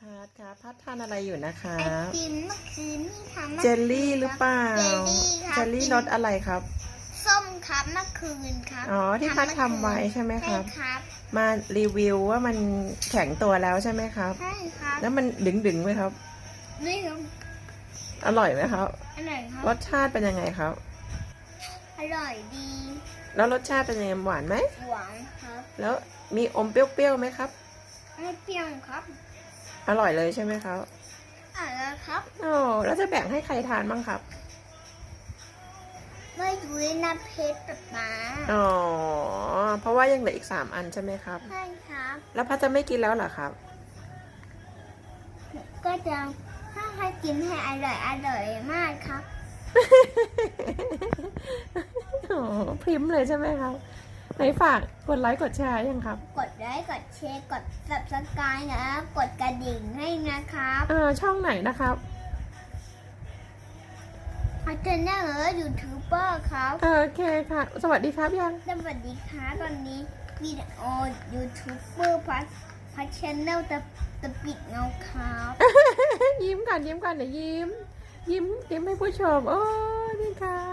พัดครับพัดทานอะไรอยู่นะคะไอติมเมื่อคืนนี่ค่ะมื่อเจลลี่หรือเปล่า เจลลี่ครับเจลลี่รสอะไรครับ ส้มครับเมื่อคืนครับอ๋อที่พัดทำไว้ใช่ไหมครับใช่ครับมารีวิวว่ามันแข็งตัวแล้วใช่ไหมครับ ใช่ครับ แล้วมันดึงดึงๆไหมครับนี่ครับอร่อยไหมครับ อร่อยครับ รสชาติเป็นยังไงครับ อร่อยดี แล้วรสชาติเป็นยังไงหวานไหมหวานครับ แล้วมีอมเปรี้ยวๆไหมครับ ไม่เปรี้ยวครับ อร่อยเลยใช่ไหมครับอร่อยครับโอ้แล้วจะแบ่งให้ใครทานบ้างครับ ไม่ดูน้ำเพชรป๊าป๊าอ๋อ เพราะว่ายังเหลืออีกสามอันใช่ไหมครับ ใช่ครับ แล้วพัดจะไม่กินแล้วเหรอครับ ก็จะถ้าให้กินให้อร่อยอร่อยมากครับ โอ้พริมเลยใช่ไหมครับ ไหนฝากกดไลค์กดแชร์ยังครับ กดไลค์กดแชร์กด subscribe นะกดกระดิ่งให้นะครับเออช่องไหนนะครับพัฒนาเออยูทูบเบอร์ครับเออโอเคค่ะ สวัสดีครับยัง สวัสดีค่ะตอนนี้วิดีโอยูทูบเบอร์พัทพัทชแนลตะตะปิดเงาครับ ยิ้มก่อนยิ้มก่อนเดี๋ยวยิ้ม ยิ้มยิ้มให้ผู้ชม โอ้นี่ค่ะ